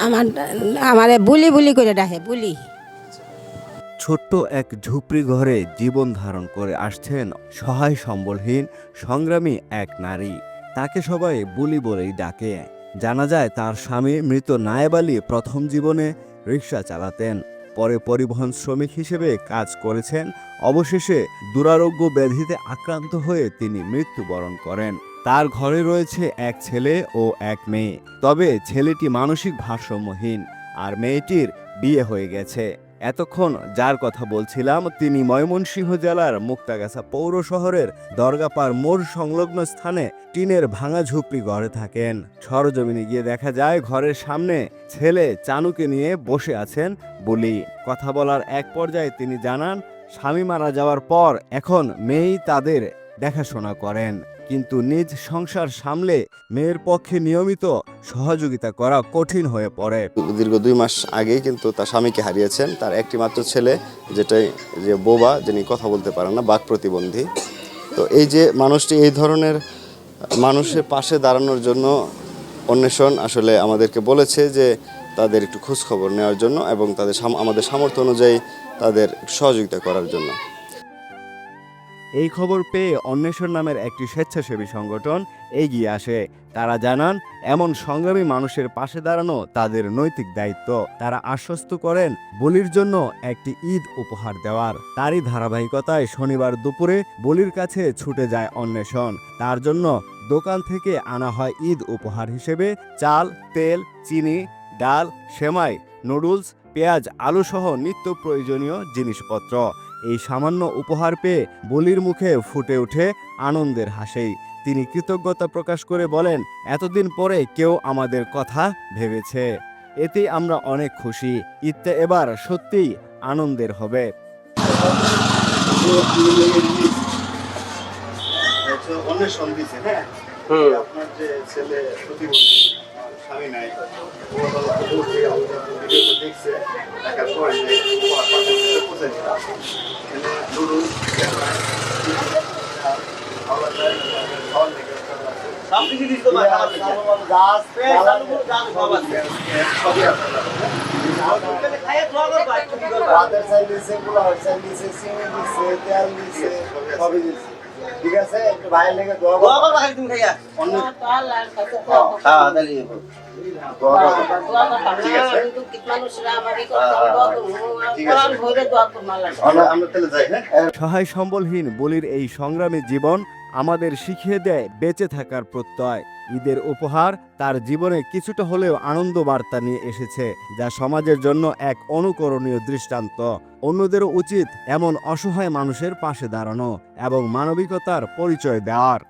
আমার, আমারে বুলি বুলি করে ডাকে, বুলি। ছোট্ট এক ঝুপড়ি ঘরে জীবন ধারণ করে আসছেন সহায় সম্বলহীন, সংগ্রামী এক নারী। তাকে সবাই বুলি বলেই ডাকে। জানা যায় তার স্বামী মৃত নায়েব আলী প্রথম জীবনে রিক্সা চালাতেন। পরে পরিবহন শ্রমিক হিসেবে কাজ করেছেন। অবশেষে দুরারোগ্য ব্যাধিতে আক্রান্ত হয়ে তিনি মৃত্যুবরণ করেন। তার ঘরে রয়েছে এক ছেলে ও এক মেয়ে। তবে ছেলেটি মানসিক ভারসাম্যহীন আর মেয়েটির বিয়ে হয়ে গেছে। এতক্ষণ যার কথা বলছিলাম, তিনি ময়মনসিংহ জেলার মুক্তাগাছা পৌর শহরের দরগাপাড় মোড় সংলগ্ন স্থানে টিনের ভাঙা ঝুপড়ি ঘরে থাকেন। সরজমিনে গিয়ে দেখা যায়, ঘরের সামনে ছেলে চানুকে নিয়ে বসে আছেন বলি। কথা বলার এক পর্যায়ে তিনি জানান, স্বামী মারা যাওয়ার পর এখন মেয়েই তাদের দেখাশোনা করেন, কিন্তু নিজ সংসার সামলে মেয়ের পক্ষে নিয়মিত সহযোগিতা করা কঠিন হয়ে পড়ে। দীর্ঘ দুই মাস আগেই কিন্তু তার স্বামীকে হারিয়েছেন। তার একটি মাত্র ছেলে, যেটাই যে বোবা, যিনি কথা বলতে পারেন না, বাক প্রতিবন্ধী। তো এই যে মানুষটি এই ধরনের মানুষের পাশে দাঁড়ানোর জন্য অন্বেষণ আসলে আমাদেরকে বলেছে যে তাদের একটু খোঁজ খবর নেওয়ার জন্য এবং তাদের আমাদের সামর্থ্য অনুযায়ী তাদের সহযোগিতা করার জন্য। এই খবর পেয়ে অন্বেষণ নামের একটি স্বেচ্ছাসেবী সংগঠন এগিয়ে আসে। তারা জানান, এমন সংগ্রামী মানুষের পাশে দাঁড়ানো তাদের নৈতিক দায়িত্ব। তারা আশ্বস্ত করেন, বলির জন্য একটি ঈদ উপহার দেওয়ার। তারই ধারাবাহিকতায় শনিবার দুপুরে বলির কাছে ছুটে যায় অন্বেষণ। তার জন্য দোকান থেকে আনা হয় ঈদ উপহার হিসেবে চাল, তেল, চিনি, ডাল, সেমাই, নুডলস, পেঁয়াজ আলু সহ নিত্য প্রয়োজনীয় জিনিসপত্র। এই সামান্য উপহার পেয়ে বলির মুখে ফুটে ওঠে আনন্দের হাসেই তিনি কৃতজ্ঞতা প্রকাশ করে বলেন এতদিন পরে কেউ আমাদের কথা ভেবেছে। এতে আমরা অনেক খুশি। ঈদটা এবার সত্যিই আনন্দের হবে। হ্যাঁ? আপনার যে ছেলে স্বামী নাই দেখছে দেখার পরে যে উপহার পাঠাতে পৌঁছে দিলাম দিচ্ছে নুডলস ভাতের সবই দিছে ঠিক আছে? একটু লেগে দোয়া করো। আমরা আমরা তাহলে যাই হ্যাঁ? সহায় সম্বলহীন বলির এই সংগ্রামী জীবন আমাদের শিখিয়ে দেয় বেঁচে থাকার প্রত্যয়। ঈদের উপহার তার জীবনে কিছুটা হলেও আনন্দ বার্তা নিয়ে এসেছে, যা সমাজের জন্য এক অনুকরণীয় দৃষ্টান্ত। অন্যদেরও উচিত এমন অসহায় মানুষের পাশে দাঁড়ানো এবং মানবিকতার পরিচয় দেওয়ার।